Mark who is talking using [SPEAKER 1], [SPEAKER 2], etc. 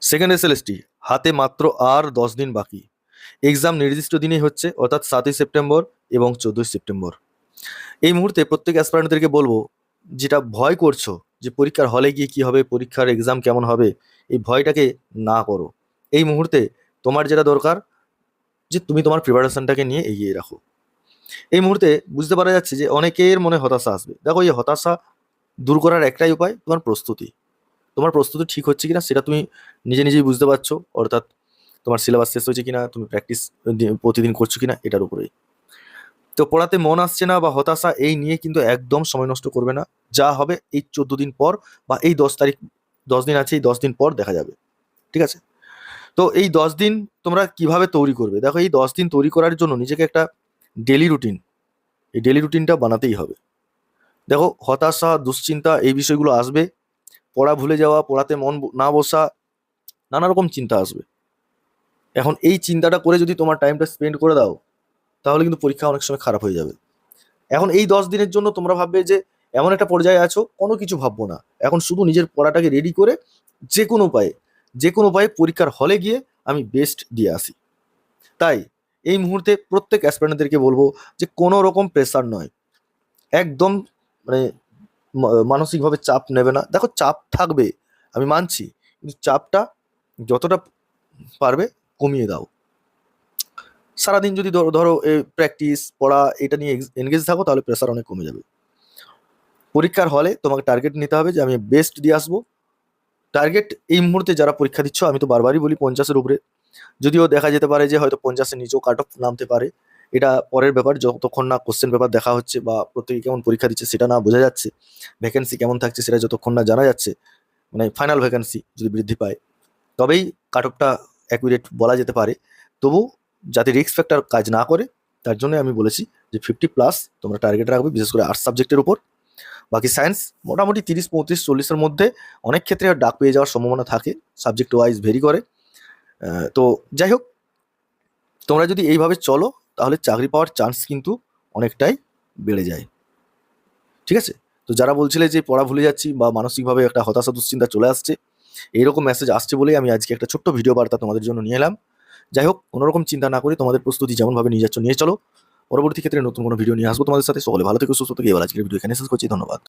[SPEAKER 1] Second SLST হাতে মাত্র আর দশ দিন বাকি। এক্সাম নির্দিষ্ট দিনেই হচ্ছে, অর্থাৎ সাতই সেপ্টেম্বর এবং চোদ্দোই সেপ্টেম্বর। এই মুহূর্তে প্রত্যেক অ্যাসপারেন্টদেরকে বলব, যেটা ভয় করছ, যে পরীক্ষার হলে গিয়ে কি হবে, পরীক্ষার এক্সাম কেমন হবে, এই ভয়টাকে না করো। এই মুহূর্তে তোমার যেটা দরকার, যে তুমি তোমার প্রিপারেশনটাকে নিয়ে এগিয়ে রাখো। এই মুহূর্তে বুঝতে পারা যাচ্ছে যে অনেকের মনে হতাশা আসবে। দেখো, এই হতাশা দূর করার একটাই উপায়, তোমার প্রস্তুতি। তোমার প্রস্তুতি ঠিক হচ্ছে কিনা সেটা তুমি নিজে নিজেই বুঝতে পারছ, অর্থাৎ তোমার সিলেবাস শেষ হয়েছে কিনা, তুমি প্র্যাকটিস প্রতিদিন করছ কিনা, এটার উপরেই। তো পড়াতে মন আসছে না বা হতাশা, এই নিয়ে কিন্তু একদম সময় নষ্ট করবে না। যা হবে এই চোদ্দ দিন পর বা এই দশ তারিখ, দশ দিন আছে, এই দশ দিন পর দেখা যাবে। ঠিক আছে? তো এই দশ দিন তোমরা কীভাবে তৈরি করবে? দেখো, এই দশ দিন তৈরি করার জন্য নিজেকে একটা ডেলি রুটিন এই ডেলি রুটিনটা বানাতেই হবে। দেখো, হতাশা, দুশ্চিন্তা এই বিষয়গুলো আসবে পড়া ভুলে যাওয়া, পড়াতে মন না বসা, নানা রকম চিন্তা আসবে। এখন এই চিন্তাটা করে যদি তোমার টাইমটা স্পেন্ড করে দাও, তাহলে কিন্তু পরীক্ষা অনেক সময় খারাপ হয়ে যাবে। এখন এই দশ দিনের জন্য তোমরা ভাববে যে, এমন একটা পর্যায়ে আছো, কোনো কিছু ভাববো না। এখন শুধু নিজের পড়াটাকে রেডি করে যে কোনো উপায়ে, যে কোনো উপায়ে পরীক্ষার হলে গিয়ে আমি বেস্ট দিয়ে আসি। তাই এই মুহূর্তে প্রত্যেক অ্যাসপিরেন্টদেরকে বলব যে, কোনো রকম প্রেসার নয়। একদম মানে মানসিকভাবে চাপ নেবে না। দেখো চাপ থাকবে, আমি মানছি, কিন্তু চাপটা যতটা পারবে কমিয়ে দাও। সারাদিন যদি ধরো ধরো এ প্র্যাকটিস পড়া, এটা নিয়ে এনগেজ থাকো, তাহলে প্রেশার অনেক কমে যাবে। পরীক্ষার হলে তোমাকে টার্গেট নিতে হবে যে, আমি বেস্ট দিয়ে আসব। টার্গেট এই মুহূর্তে যারা পরীক্ষা দিচ্ছ, আমি তো বারবারই বলি পঞ্চাশের উপরে। যদিও দেখা যেতে পারে যে, হয়তো পঞ্চাশের নিচেও কাট অফ নামতে পারে। এটা পরের ব্যাপার, যতক্ষণ না কোশ্চেন পেপার দেখা হচ্ছে বা প্রত্যেকে কেমন পরীক্ষা দিচ্ছে সেটা না বোঝা যাচ্ছে ভ্যাকেন্সি কেমন থাকছে সেটা যতক্ষণ না জানা যাচ্ছে মানে ফাইনাল ভ্যাকেন্সি যদি বৃদ্ধি পায়, তবেই কাট অফটা অ্যাকুরেট বলা যেতে পারে। তবু যাতে রিস্ক ফ্যাক্টর কাজ না করে, তার জন্য আমি বলেছি যে ফিফটি প্লাস তোমরা টার্গেট রাখবে, বিশেষ করে আর্টস সাবজেক্টের উপর। বাকি সায়েন্স মোটামুটি তিরিশ, পঁয়ত্রিশ, চল্লিশের মধ্যে অনেক ক্ষেত্রে ডাক পেয়ে যাওয়ার সম্ভাবনা থাকে সাবজেক্ট ওয়াইজ ভেরি করে তো যাই হোক, তোমরা যদি এইভাবে চলো তাহলে চাকরি পাওয়ার চান্স কিন্তু অনেকটাই বেড়ে যায়। ঠিক আছে? তো যারা বলছিলে যে পড়া ভুলে যাচ্ছি বা মানসিকভাবে একটা হতাশা দুশ্চিন্তা চলে আসছে, এইরকম মেসেজ আসছে বলেই আমি আজকে একটা ছোট্ট ভিডিও বার্তা তোমাদের জন্য নিয়ে এলাম। যাই হোক কোনোরকম চিন্তা না করে তোমাদের প্রস্তুতি যেমনভাবে নিয়ে যাচ্ছ, নিয়ে চলো। পরবর্তী ক্ষেত্রে নতুন কোনো ভিডিও নিয়ে আসব তোমাদের সাথে। সকলে ভালো থেকে, সুস্থ থেকে। এবার আজকের ভিডিও এখানে শেষ করছি। ধন্যবাদ।